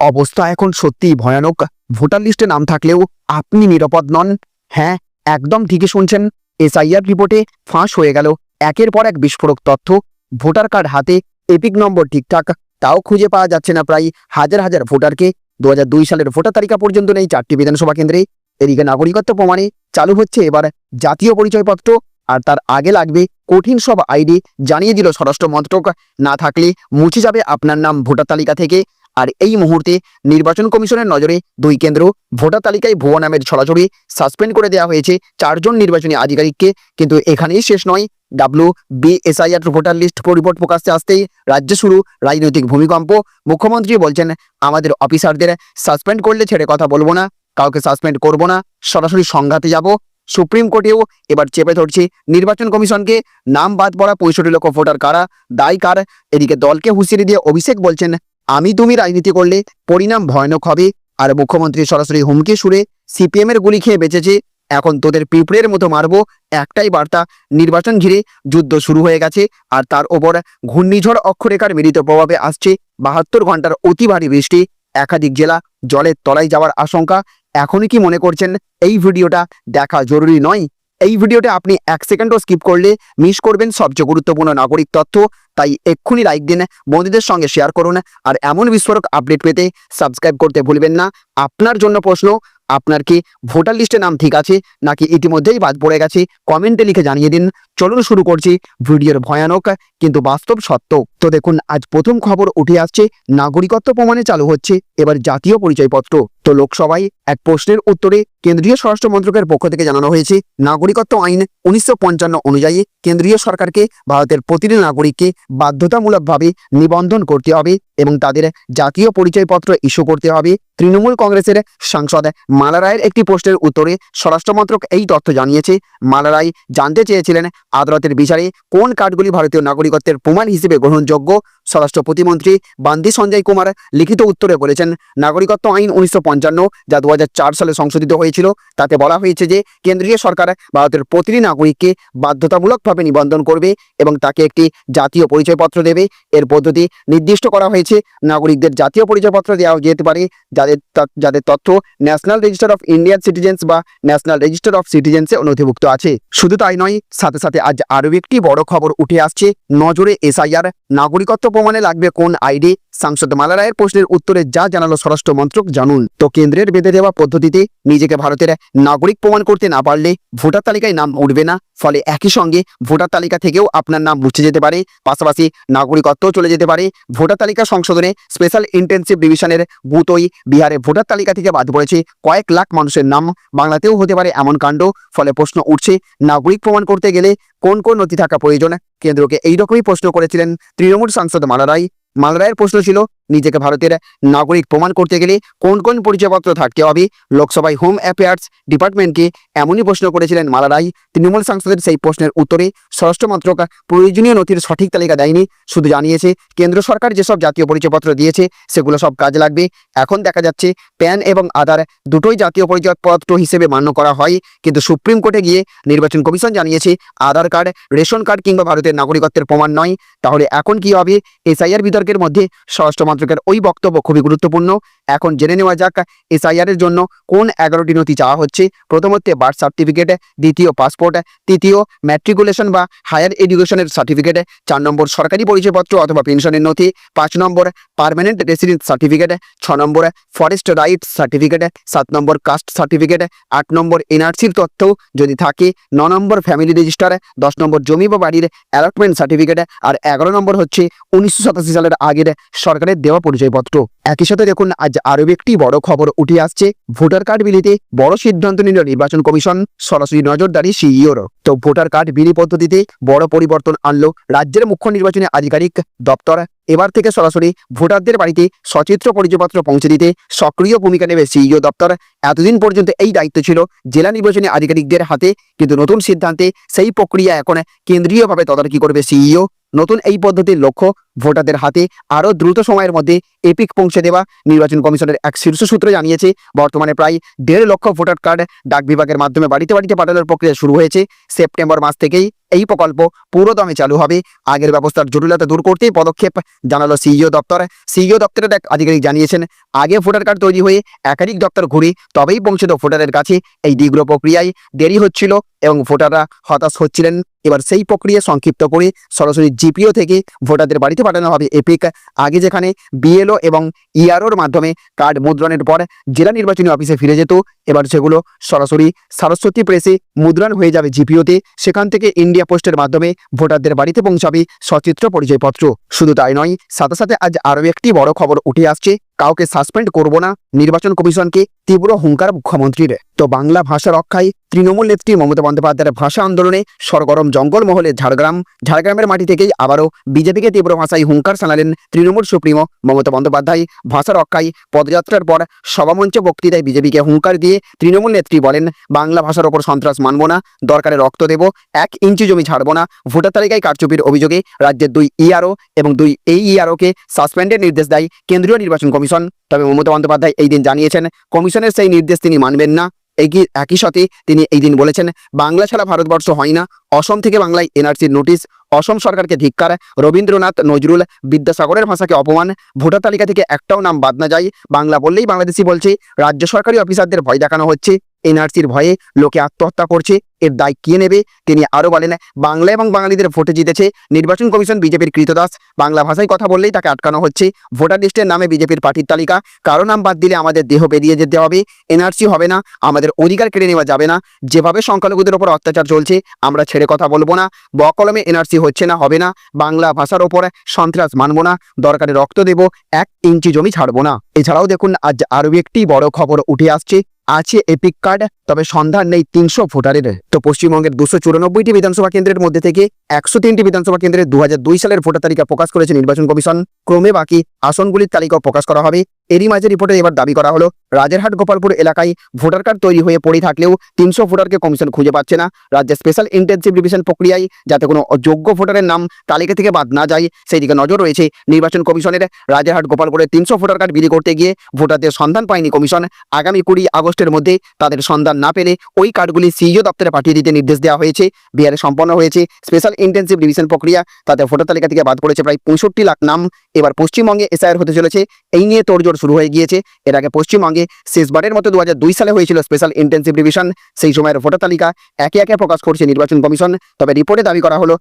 অবস্থা এখন সত্যিই ভয়ানক। ভোটার লিস্টে নাম থাকলেও আপনি নিরাপদ নন। হ্যাঁ একদম ঠিকই শুনছেন। এসআইআর রিপোর্টে ফাঁস হয়ে গেল। একের পর এক বিস্ফোরক তথ্য। ভোটার কার্ড হাতে, এপিক নম্বর ঠিকঠাক। তাও খুঁজে পাওয়া যাচ্ছে না প্রায় হাজার হাজার ভোটারকে। দু হাজার দুই সালের ভোটার তালিকা পর্যন্ত নেই চারটি বিধানসভা কেন্দ্রে। এদিকে নাগরিকত্ব প্রমাণে চালু হচ্ছে এবার জাতীয় পরিচয়পত্র। আর তার আগে লাগবে কঠিন সব আইডি, জানিয়ে দিল স্বরাষ্ট্র মন্ত্রক। না থাকলে মুছে যাবে আপনার নাম ভোটার তালিকা থেকে। আর এই মুহূর্তে নির্বাচন কমিশনের নজরে দুই কেন্দ্র ভোটার তালিকায় ভুয়ো নামের ছড়াছড়ি সাসপেন্ড করে দেওয়া হয়েছে চারজন নির্বাচনী আধিকারিককে। কিন্তু এখানেই শেষ নয়। W BSIR voter list report প্রকাশ্যে আসতেই রাজ্যে শুরু রাজনৈতিক ভূমিকম্প। মুখ্যমন্ত্রী বলছেন, আমাদের অফিসারদের সাসপেন্ড করলে ছেড়ে কথা বলব না, কাউকে সাসপেন্ড করব না, সরাসরি সংঘাতে যাব। সুপ্রিম কোর্টেও এবার চেপে ধরছে নির্বাচন কমিশনকে। নাম বাদ পড়া পঁয়ষট্টি লক্ষ ভোটার কারা, দায় কার? এদিকে দলকে হুঁশিয়ারি দিয়ে অভিষেক বলছেন আমি তুমি রাজনীতি করলে পরিণাম ভয়ানক হবে। আর মুখ্যমন্ত্রী সরাসরি হুমকি সুরে সিপিএম এর গুলি খেয়ে বেঁচেছে। এখন তোদের পিঁপড়ের মতো মারবো। একটাই বার্তা, নির্বাচন ঘিরে যুদ্ধ শুরু হয়ে গেছে আর তার ওপর ঘূর্ণিঝড় অক্ষরেখার মিলিত প্রভাবে আসছে বাহাত্তর ঘণ্টার অতি ভারী বৃষ্টি। একাধিক জেলা জলের তলায় যাওয়ার আশঙ্কা। এখনই কি মনে করছেন? এই ভিডিওটা দেখা জরুরি নয়। এই ভিডিওটা আপনি এক সেকেন্ডও স্কিপ করলে মিস করবেন সবচেয়ে গুরুত্বপূর্ণ নাগরিক তথ্য। তাই এক্ষুনি লাইক দিন, বন্ধুদের সঙ্গে শেয়ার করুন, আর এমন বিস্ফোরক আপডেট পেতে সাবস্ক্রাইব করতে ভুলবেন না। আপনার জন্য প্রশ্ন, আপনার কি ভোটার লিস্টে নাম ঠিক আছে, নাকি ইতিমধ্যেই বাদ পড়ে গেছে কমেন্টে লিখে জানিয়ে দিন। চলুন শুরু করছি ভিডিওর ভয়ানক কিন্তু বাস্তব সত্য। তো দেখুন, আজ প্রথম খবর উঠে আসছে, নাগরিকত্ব প্রমাণে চালু হচ্ছে, এবার জাতীয় পরিচয়পত্র। তো লোকসভায় এক প্রশ্নের উত্তরে কেন্দ্রীয় স্বরাষ্ট্র মন্ত্রকের পক্ষ থেকে জানানো হয়েছে, নাগরিকত্ব আইন উনিশশো পঞ্চান্ন অনুযায়ী কেন্দ্রীয় সরকারকে ভারতের প্রতিটি নাগরিককে বাধ্যতামূলকভাবে নিবন্ধন করতে হবে এবং তাদের জাতীয় পরিচয়পত্র ইস্যু করতে হবে। তৃণমূল কংগ্রেসের সাংসদ মালা রায়ের একটি প্রশ্নের উত্তরে স্বরাষ্ট্র মন্ত্রক এই তথ্য জানিয়েছে। মালা রায় জানতে চেয়েছিলেন আদালতের বিচারে কোন কার্ডগুলি ভারতীয় নাগরিকত্বের প্রমাণ হিসেবে গ্রহণযোগ্য? স্বরাষ্ট্র প্রতিমন্ত্রী বান্দি সঞ্জয় কুমার লিখিত উত্তরে বলেছেন, নাগরিকত্ব আইন উনিশশো পঞ্চান্ন যা দু হাজার চার সালে সংশোধিত হয়েছিল, তাতে বলা হয়েছে যে কেন্দ্রীয় সরকার ভারতের প্রতিটি নাগরিককে বাধ্যতামূলকভাবে নিবন্ধন করবে এবং তাকে একটি জাতীয় পরিচয়পত্র দেবে। এর পদ্ধতি নির্দিষ্ট করা হয়েছে। নাগরিকদের জাতীয় পরিচয়পত্র দেওয়া যেতে পারে, যাদের যাদের তথ্য national register of Indian citizens বা ন্যাশনাল রেজিস্টার অফ সিটিজেন্সে নথিভুক্ত আছে। শুধু তাই নয়, সাথে সাথে আজ আরও একটি বড় খবর উঠে আসছে। নজরে এসআইআর, নাগরিকত্ব প্রমাণে লাগবে কোন আইডি। সাংসদ মালা রায়ের প্রশ্নের উত্তরে যা জানালো স্বরাষ্ট্র মন্ত্রক জানুন। তো কেন্দ্রের বেঁধে দেওয়া পদ্ধতিতে নিজেকে ভারতের নাগরিক প্রমাণ করতে না পারলে ভোটার তালিকায় নাম উঠবে না। ফলে একই সঙ্গে ভোটার তালিকা থেকেও আপনার নাম মুছে যেতে পারে। পাশাপাশি নাগরিকত্ব চলে যেতে পারে। ভোটার তালিকা সংশোধনে স্পেশাল ইন্টেনসিভ ডিভিশনের বুতই বিহারে ভোটার তালিকা থেকে বাদ পড়েছে। কয়েক লাখ মানুষের নাম বাংলাতেও হতে পারে এমন কাণ্ড। ফলে প্রশ্ন উঠছে, নাগরিক প্রমাণ করতে গেলে কোন কোন নথি থাকা প্রয়োজন? কেন্দ্রকে এইরকমই প্রশ্ন করেছিলেন তৃণমূল সাংসদ মালারাই মালারায়ের প্রশ্ন ছিল নিজেকে ভারতের নাগরিক প্রমাণ করতে গেলে কোন কোন পরিচয়পত্র থাকতে হবে? লোকসভায় হোম অ্যাফেয়ার্স ডিপার্টমেন্টকে এমনই প্রশ্ন করেছিলেন মালারাই। তৃণমূল সাংসদের সেই প্রশ্নের উত্তরে স্বরাষ্ট্র মন্ত্রক প্রয়োজনীয় নথির সঠিক তালিকা দেয়নি। শুধু জানিয়েছে, কেন্দ্র সরকার যেসব জাতীয় পরিচয়পত্র দিয়েছে, সেগুলো সব কাজে লাগবে। এখন দেখা যাচ্ছে, প্যান এবং আধার দুটোই জাতীয় পরিচয়পত্র হিসেবে মান্য করা হয়। কিন্তু সুপ্রিম কোর্টে গিয়ে নির্বাচন কমিশন জানিয়েছে, আধার কার্ড, রেশন কার্ড কিংবা ভারতের নাগরিকত্বের প্রমাণ নয়। তাহলে এখন কি হবে? এসআইআর বিতর্কের মধ্যে স্বরাষ্ট্র মন্ত্রকের ওই বক্তব্য খুবই গুরুত্বপূর্ণ। এখন জেনে নেওয়া যাক এসআইআর এর জন্য কোন এগারোটি নথি চাওয়া হচ্ছে। প্রথমত বার্থ সার্টিফিকেট দ্বিতীয় পাসপোর্ট তৃতীয় ম্যাট্রিকুলেশন বা হায়ার এডুকেশনের সার্টিফিকেট চার নম্বর সরকারি পরিচয়পত্র অথবা পেনশনের নথি, পাঁচ নম্বর পারমানেন্ট রেসিডেন্স সার্টিফিকেট ছ নম্বর ফরেস্ট রাইট সার্টিফিকেট সাত নম্বর কাস্ট সার্টিফিকেট আট নম্বর এনআরসির তথ্য যদি থাকে, ন নম্বর ফ্যামিলি রেজিস্টার দশ নম্বর জমি বা বাড়ির অ্যালটমেন্ট সার্টিফিকেট আর এগারো নম্বর হচ্ছে উনিশশো সাতাশি সালের আগের সরকারের দেওয়া পরিচয়পত্র। একই সাথে দেখুন আজ আরও একটি বড় খবর উঠে আসছে। ভোটার কার্ড বিলিতে বড় সিদ্ধান্ত নিল নির্বাচন কমিশন। সরাসরি নজরদারি সিইওর তো ভোটার কার্ড বিলি পদ্ধতিতে বড় পরিবর্তন আনলো রাজ্যের মুখ্য নির্বাচনী আধিকারিক দপ্তর। এবার থেকে সরাসরি ভোটারদের বাড়িতে সচিত্র পরিচয়পত্র পৌঁছে দিতে সক্রিয় ভূমিকা নেবে সিইও দপ্তর। এতদিন পর্যন্ত এই দায়িত্ব ছিল জেলা নির্বাচনী আধিকারিকদের হাতে, কিন্তু নতুন সিদ্ধান্তে সেই প্রক্রিয়া এখন কেন্দ্রীয়ভাবে তদারকি করবে সিইও। নতুন এই পদ্ধতির লক্ষ্য ভোটারদের হাতে আরও দ্রুত সময়ের মধ্যে এপিক পৌঁছে দেওয়া। নির্বাচন কমিশনের এক শীর্ষ সূত্র জানিয়েছে, বর্তমানে প্রায় দেড় লক্ষ ভোটার কার্ড ডাক বিভাগের মাধ্যমে বাড়িতে বাড়িতে পাঠানোর প্রক্রিয়া শুরু হয়েছে। সেপ্টেম্বর মাস থেকেই এই প্রকল্প পুরোদমে চালু হবে। আগের ব্যবস্থার জটিলতা দূর করতেই পদক্ষেপ জানালো সিইও দপ্তর। সিইও দপ্তরের এক আধিকারিক জানিয়েছেন, আগে ভোটার কার্ড তৈরি হয়ে একাধিক দপ্তর ঘুরে তবেই পৌঁছত ভোটারের কাছে। এই দীর্ঘ প্রক্রিয়ায় দেরি হচ্ছিল এবং ভোটাররা হতাশ হচ্ছিলেন। এবার সেই প্রক্রিয়া সংক্ষিপ্ত করে সরাসরি জিপিও থেকে ভোটারদের বাড়িতে পাঠানো হবে এপিক। আগে যেখানে বিএলও এবং ইআরওর মাধ্যমে কার্ড মুদ্রণের পর জেলা নির্বাচনী অফিসে ফিরে যেত, এবার সেগুলো সরাসরি সরস্বতী প্রেসে মুদ্রণ হয়ে যাবে জিপিওতে। সেখান থেকে ইন্ডিয়া পোস্টের মাধ্যমে ভোটারদের বাড়িতে পৌঁছাবে সচিত্র পরিচয়পত্র। শুধু তাই নয়, সাথে সাথে আজ আরও একটি বড় খবর উঠে আসছে। কাউকে সাসপেন্ড করব না নির্বাচন কমিশনকে তীব্র হুঙ্কার মুখ্যমন্ত্রীর। তো বাংলা ভাষা রক্ষায় তৃণমূল নেত্রী মমতা বন্দ্যোপাধ্যায়ের ভাষা আন্দোলনে সরগরম জঙ্গলমহলে ঝাড়গ্রাম, ঝাড়গ্রামের মাটি থেকেই আবারও বিজেপিকে তীব্র ভাষায় হুঙ্কার শানালেন তৃণমূল সুপ্রিমো মমতা বন্দ্যোপাধ্যায়। ভাষা রক্ষায় পদযাত্রার পর সভামঞ্চে বক্তৃতায় বিজেপিকে হুঙ্কার দিয়ে তৃণমূল নেত্রী বলেন, বাংলা ভাষার ওপর সন্ত্রাস মানব না, দরকারে রক্ত দেব, এক ইঞ্চি জমি ছাড়ব না। ভোটার তালিকায় কারচুপির অভিযোগে রাজ্যের দুই ইআরও এবং দুই এই ইআরওকে সাসপেন্ডের নির্দেশ দেয় কেন্দ্রীয় নির্বাচন কমিশন। তবে মমতা বন্দ্যোপাধ্যায় এই দিন জানিয়েছেন, কমিশনের সেই নির্দেশ তিনি মানবেন না। একই একই সাথে তিনি এই দিন বলেছেন, বাংলা ছাড়া ভারতবর্ষ হয় না। অসম থেকে বাংলায় এনআরসির নোটিশ, অসম সরকারকে ধিক্কার, রবীন্দ্রনাথ নজরুল বিদ্যাসাগরের ভাষাকে অপমান, ভোটার তালিকা থেকে একটাও নাম বাদ না যায়। বাংলা বললেই বাংলাদেশি বলছে, রাজ্য সরকারি অফিসারদের ভয় দেখানো হচ্ছে। এনআরসির ভয়ে লোকে আত্মহত্যা করছে। এর দায় কে নেবে? তিনি আরও বলেন, বাংলা এবং বাঙালিদের ভোটে জিতেছে নির্বাচন কমিশন বিজেপির কৃতদাস। বাংলা ভাষায় কথা বললেই তাকে আটকানো হচ্ছে ভোটার লিস্টের নামে বিজেপির পার্টির তালিকা। কারও নাম বাদ দিলে আমাদের দেহ বেরিয়ে যেতে হবে। এনআরসি হবে না, আমাদের অধিকার কেড়ে নেওয়া যাবে না। যেভাবে সংখ্যালঘুদের ওপর অত্যাচার চলছে, আমরা ছেড়ে কথা বলব না। বকলমে এনআরসি হচ্ছে না, হবে না। বাংলা ভাষার ওপর সন্ত্রাস মানবো না। দরকারে রক্ত দেব, এক ইঞ্চি জমি ছাড়বো না। এছাড়াও দেখুন, আজ আরও একটি বড় খবর উঠে আসছে। আছে এপিক কার্ড তবে সন্ধান নেই তিনশো ভোটারের। তো পশ্চিমবঙ্গের দুশো চুরানব্বইটি বিধানসভা কেন্দ্রের মধ্যে থেকে একশো তিনটি বিধানসভা কেন্দ্রের দু সালের ভোটার তালিকা প্রকাশ করেছে নির্বাচন কমিশন। ক্রমে বাকি আসনগুলির তালিকাও প্রকাশ করা হবে। এরই মাঝে রিপোর্টে এবার দাবি করা হলো, রাজেরহাট গোপালপুর এলাকায় ভোটার কার্ড তৈরি হয়ে পড়ে থাকলেও তিনশো ভোটারকে কমিশন খুঁজে পাচ্ছে না। রাজ্যের স্পেশাল ইন্টেনসিভ রিভিশন প্রক্রিয়ায় যাতে কোনো অযোগ্য ভোটারের নাম তালিকা থেকে বাদ না যায় সেই দিকে নজর রয়েছে নির্বাচন কমিশনের। রাজেরহাট গোপালপুরে তিনশো ভোটার কার্ড বিলি করতে গিয়ে ভোটারদের সন্ধান পায়নি কমিশন। আগামী কুড়ি আগস্টের মধ্যে তাদের সন্ধান না পেলে ওই কার্ডগুলি সিইও দপ্তরে পাঠিয়ে দিতে নির্দেশ দেওয়া হয়েছে। বিহারে সম্পন্ন হয়েছে স্পেশাল ইন্টেনসিভ রিভিশন প্রক্রিয়া, তাতে ভোটার তালিকা থেকে বাদ পড়েছে প্রায় পঁয়ষট্টি লাখ নাম। এবার পশ্চিমবঙ্গে এসআইআর হতে চলেছে। এই নিয়ে তোড়জোড় শুরু হয়ে গিয়েছে। এর আগে পশ্চিমবঙ্গে শেষবারের মতো দু সালে হয়েছিল স্পেশাল ইন্টেন্সিভ ডিভিশন সেই সময়ের ভোটার তালিকা একে একে প্রকাশ করছে নির্বাচন কমিশন। তবে রিপোর্টে দাবি করা হলো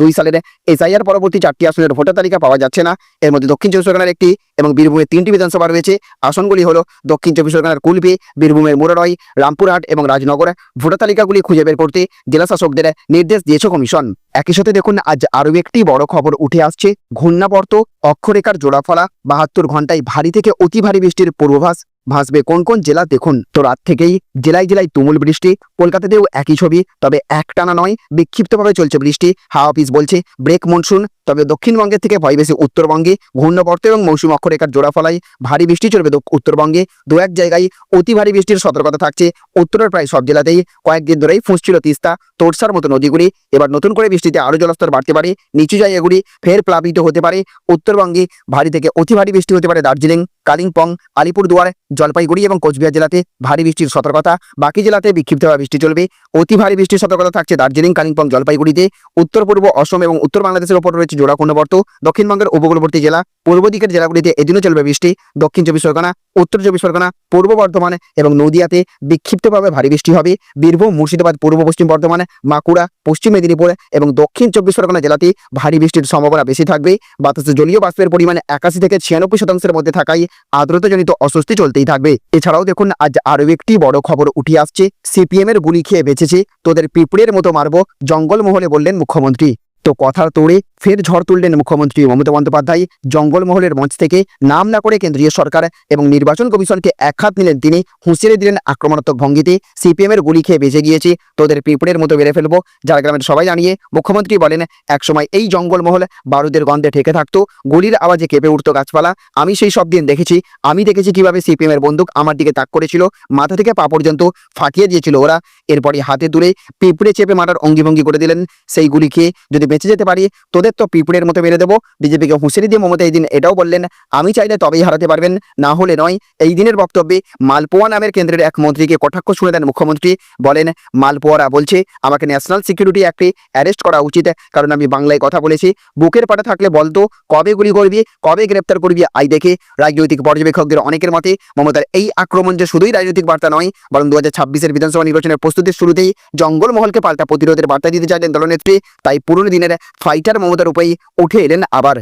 দু সালের এসআইআর পরবর্তী চারটি আসনের ভোটার তালিকা পাওয়া যাচ্ছে না। এর মধ্যে দক্ষিণ চব্বিশ পরগনার একটি এবং বীরভূমের তিনটি বিধানসভা রয়েছে। আসনগুলি হল দক্ষিণ চব্বিশ পরগনার কুলপি, বীরভূমের মুরারয় রামপুরহাট এবং রাজনগর। ভোটার তালিকাগুলি খুঁজে বের করতে জেলাশাসকদের নির্দেশ দিয়েছে কমিশন। একই সাথে দেখুন, আজ আরও একটি বড় খবর উঠে আসছে। ঘূর্ণাবর্ত, অক্ষরেখার জোড়াফলা, বাহাত্তর ঘন্টায় ভারী থেকে অতি ভারী বৃষ্টির পূর্বাভাস। ভাসবে। কোন কোন জেলা দেখুন। তো রাত থেকেই জেলায় জেলায় তুমুল বৃষ্টি, কলকাতাতেও একই ছবি, তবে একটানা নয়, বিক্ষিপ্তভাবে চলছে বৃষ্টি। হাওয়া অফিস বলছে, ব্রেক মনসুন, তবে দক্ষিণবঙ্গের থেকে ভয় বেশি উত্তরবঙ্গে। ঘূর্ণবর্ত এবং মৌসুম অক্ষরেখার জোড়া ফলায় ভারী বৃষ্টি চলবে উত্তরবঙ্গে। দু এক জায়গায় অতি ভারী বৃষ্টির সতর্কতা থাকছে। উত্তরের প্রায় সব জেলাতেই কয়েকদিন ধরেই ফুঁসছিল তিস্তা, তোরসার মতো নদীগুলি। এবার নতুন করে বৃষ্টিতে আরও জলস্তর বাড়তে পারে। নিচু জায়গাগুলি ফের প্লাবিত হতে পারে। উত্তরবঙ্গে ভারী থেকে অতি ভারী বৃষ্টি হতে পারে দার্জিলিং, কালিম্পং, আলিপুরদুয়ার জলপাইগুড়ি এবং কোচবিহার জেলাতে ভারী বৃষ্টির সতর্কতা। বাকি জেলাতে বিক্ষিপ্তভাবে বৃষ্টি চলবে। অতি ভারী বৃষ্টির সতর্কতা থাকছে দার্জিলিং, কালিম্পং, জলপাইগুড়িতে। উত্তর, পূর্ব অসম এবং উত্তর বাংলাদেশের ওপর রয়েছে জোড়া ঘূর্ণবর্ত। দক্ষিণবঙ্গের উপকূলবর্তী জেলা, পূর্ব দিকের জেলাগুলিতে এদিনও চলবে বৃষ্টি। দক্ষিণ চব্বিশ পরগনা, উত্তর চব্বিশ পরগনা, পূর্ব বর্ধমান এবং নদিয়াতে বিক্ষিপ্তভাবে ভারী বৃষ্টি হবে। বীরভূম, মুর্শিদাবাদ, পূর্ব পশ্চিম বর্ধমান বাঁকুড়া পশ্চিম মেদিনীপুর এবং দক্ষিণ চব্বিশ পরগনা জেলাতে ভারী বৃষ্টির সম্ভাবনা বেশি থাকবে। বাতাসে জলীয় বাষ্পের পরিমাণ একাশি থেকে ছিয়ানব্বই শতাংশের মধ্যে থাকায় আর্দ্রতাজনিত অস্বস্তি চলতেই থাকবে। এছাড়াও দেখুন, আজ আরও একটি বড় খবর উঠে আসছে। সিপিএমের গুলি খেয়ে বেঁচেছে। তোদের পিঁপড়ের মতো মারব জঙ্গলমহলে বললেন মুখ্যমন্ত্রী। তো কথার তোড়ে ফের ঝড় তুললেন মুখ্যমন্ত্রী মমতা বন্দ্যোপাধ্যায়। জঙ্গলমহলের মঞ্চ থেকে নাম না করে কেন্দ্রীয় সরকার এবং নির্বাচন কমিশনকে একহাত নিলেন তিনি, হুঁশিয়ারি দিলেন আক্রমণাত্মক ভঙ্গিতে। সিপিএম এর গুলি খেয়ে বেঁচে গিয়েছে, তোদের পিঁপড়ের মতো বেড়ে ফেলব, ঝাড়গ্রামের সবাই জানিয়ে মুখ্যমন্ত্রী বলেন, একসময় এই জঙ্গলমহল বারুদের গন্ধে ঠেকে থাকতো, গুলির আওয়াজে কেঁপে উঠতো গাছপালা। আমি সেই সব দিন দেখেছি, আমি দেখেছি কীভাবে সিপিএম এর বন্দুক আমার দিকে তাক করেছিল, মাথা থেকে পা পর্যন্ত ফাটিয়ে দিয়েছিল ওরা। এরপরে হাতে তুলে পিঁপড়ে চেপে মারার অঙ্গিভঙ্গি করে দিলেন। সেই গুলি খেয়ে যদি বেঁচে যেতে পারি, তোদের তো পিঁপড়ের মতো মেরে দেবো। বিজেপিকে হুঁশিয়ারি দিয়ে মমতা এই দিন এটাও বললেন, আমি চাইলে তবেই হারাতে পারবেন, না হলে নয়। এই দিনের বক্তব্যে মালপোয়া নামের কেন্দ্রের এক মন্ত্রীকে কটাক্ষ শুনে দেন মুখ্যমন্ত্রী। বলেন, মালপোয়ারা বলছে, আমাকে ন্যাশনাল সিকিউরিটি অ্যাক্টে অ্যারেস্ট করা উচিত, কারণ আমি বাংলায় কথা বলেছি। বুকের পাটা থাকলে বলতো কবে গুলি করবি, কবে গ্রেপ্তার করবি আই দেখে। রাজনৈতিক পর্যবেক্ষকদের অনেকের মতে, মমতার এই আক্রমণ যে শুধুই রাজনৈতিক বার্তা নয়, বরং দু হাজার বিধানসভা নির্বাচনের প্রস্তুতির শুরুতেই জঙ্গলমহলকে পাল্টা প্রতিরোধের বার্তা দিতে চাইলেন দলনেত্রী। তাই পুরনো দিনের ফাইটার মমতার উপরেই উঠে এলেন আবার।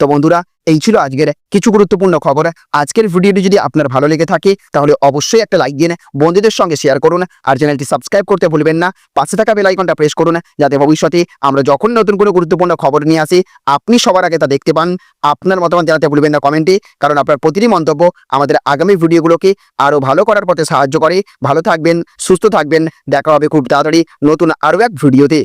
তো বন্ধুরা, এই ছিল আজকের কিছু গুরুত্বপূর্ণ খবর। আজকের ভিডিওটি যদি আপনার ভালো লেগে থাকে, তাহলে অবশ্যই একটা লাইক দিন, বন্ধুদের সঙ্গে শেয়ার করুন, আর চ্যানেলটি সাবস্ক্রাইব করতে ভুলবেন না। পাশে থাকা বেল আইকনটা প্রেস করুন, যাতে ভবিষ্যতে আমরা যখন নতুন কোনো গুরুত্বপূর্ণ খবর নিয়ে আসি, আপনি সবার আগে তা দেখতে পান, আপনার মতামত জানাতে ভুলবেন না কমেন্টে কারণ আপনার প্রতিটি মন্তব্য আমাদের আগামী ভিডিওগুলোকে আরও ভালো করার পথে সাহায্য করে। ভালো থাকবেন, সুস্থ থাকবেন, দেখা হবে খুব তাড়াতাড়ি নতুন আরও এক ভিডিওতে।